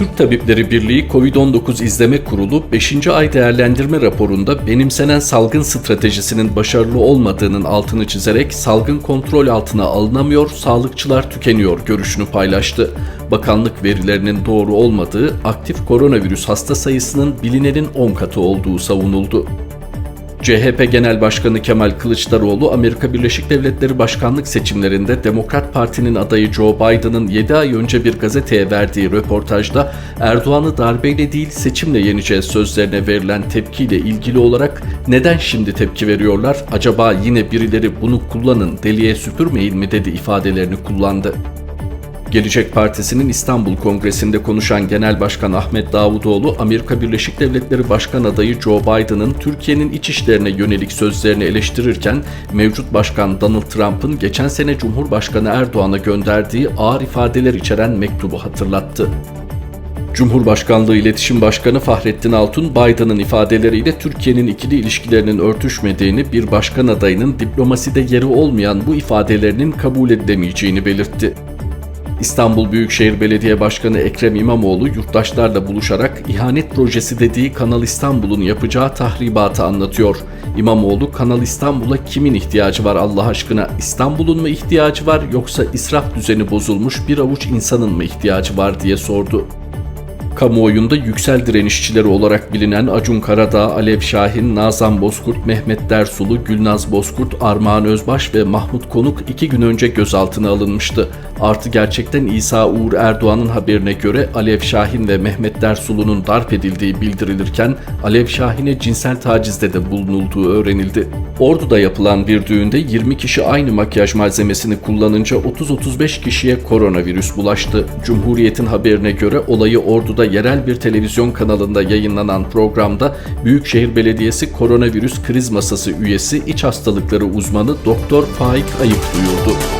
Türk Tabipleri Birliği COVID-19 İzleme Kurulu 5. ay değerlendirme raporunda benimsenen salgın stratejisinin başarılı olmadığının altını çizerek salgın kontrol altına alınamıyor, sağlıkçılar tükeniyor görüşünü paylaştı. Bakanlık verilerinin doğru olmadığı, aktif koronavirüs hasta sayısının bilinenin 10 katı olduğu savunuldu. CHP Genel Başkanı Kemal Kılıçdaroğlu, Amerika Birleşik Devletleri başkanlık seçimlerinde Demokrat Parti'nin adayı Joe Biden'ın 7 ay önce bir gazeteye verdiği röportajda Erdoğan'ı darbeyle değil seçimle yeneceğiz sözlerine verilen tepkiyle ilgili olarak neden şimdi tepki veriyorlar, acaba yine birileri bunu kullanın deliye süpürmeyin mi dedi ifadelerini kullandı. Gelecek Partisi'nin İstanbul Kongresi'nde konuşan Genel Başkan Ahmet Davutoğlu, Amerika Birleşik Devletleri Başkan adayı Joe Biden'ın Türkiye'nin iç işlerine yönelik sözlerini eleştirirken, mevcut Başkan Donald Trump'ın geçen sene Cumhurbaşkanı Erdoğan'a gönderdiği ağır ifadeler içeren mektubu hatırlattı. Cumhurbaşkanlığı İletişim Başkanı Fahrettin Altun, Biden'ın ifadeleriyle Türkiye'nin ikili ilişkilerinin örtüşmediğini, bir başkan adayının diplomaside yeri olmayan bu ifadelerinin kabul edilemeyeceğini belirtti. İstanbul Büyükşehir Belediye Başkanı Ekrem İmamoğlu yurttaşlarla buluşarak ihanet projesi dediği Kanal İstanbul'un yapacağı tahribatı anlatıyor. İmamoğlu Kanal İstanbul'a kimin ihtiyacı var Allah aşkına? İstanbul'un mu ihtiyacı var yoksa israf düzeni bozulmuş bir avuç insanın mı ihtiyacı var diye sordu. Kamuoyunda yüksel direnişçileri olarak bilinen Acun Karadağ, Alev Şahin, Nazan Bozkurt, Mehmet Dersulu, Gülnaz Bozkurt, Armağan Özbaş ve Mahmut Konuk iki gün önce gözaltına alınmıştı. Artı gerçekten İsa Uğur Erdoğan'ın haberine göre Alev Şahin ve Mehmet Dersulu'nun darp edildiği bildirilirken Alev Şahin'e cinsel tacizde de bulunulduğu öğrenildi. Ordu'da yapılan bir düğünde 20 kişi aynı makyaj malzemesini kullanınca 30-35 kişiye koronavirüs bulaştı. Cumhuriyet'in haberine göre olayı Ordu'da yerel bir televizyon kanalında yayınlanan programda Büyükşehir Belediyesi Koronavirüs Kriz Masası üyesi iç hastalıkları uzmanı Doktor Faik Ayıp duyurdu.